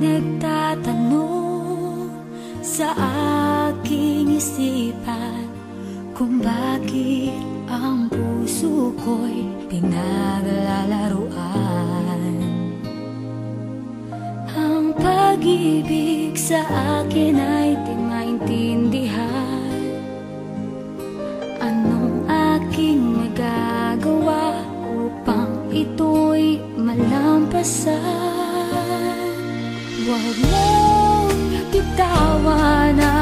nagtatanong sa aking isipan Kung bakit ang puso ko'y pinaglalaruan Ang pag-ibig sa akin ay di maintindihan. Anong aking magagawa upang ito'y malampasan Huwag mong bitawan ang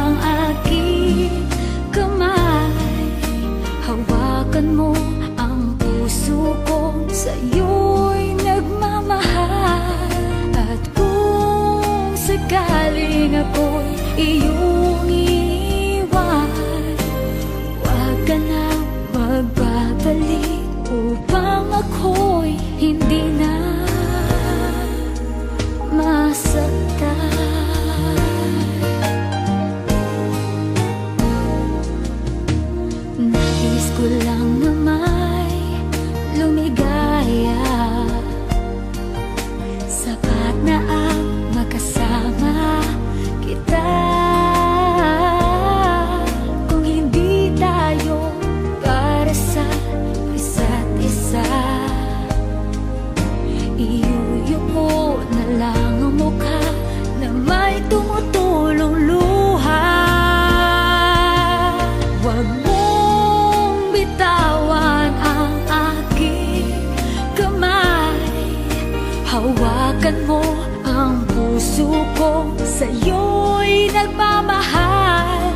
Sa'yo'y nagmamahal.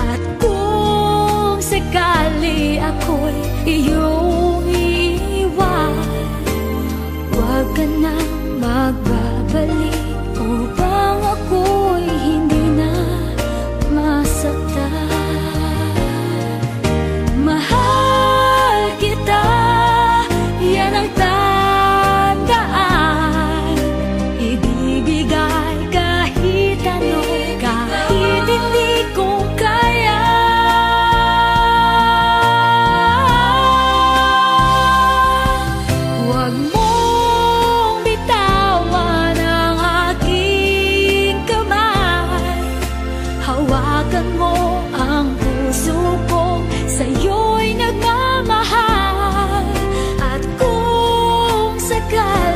At kung sakali ako'y iyong iwan Huwag ka na magbabalik sekali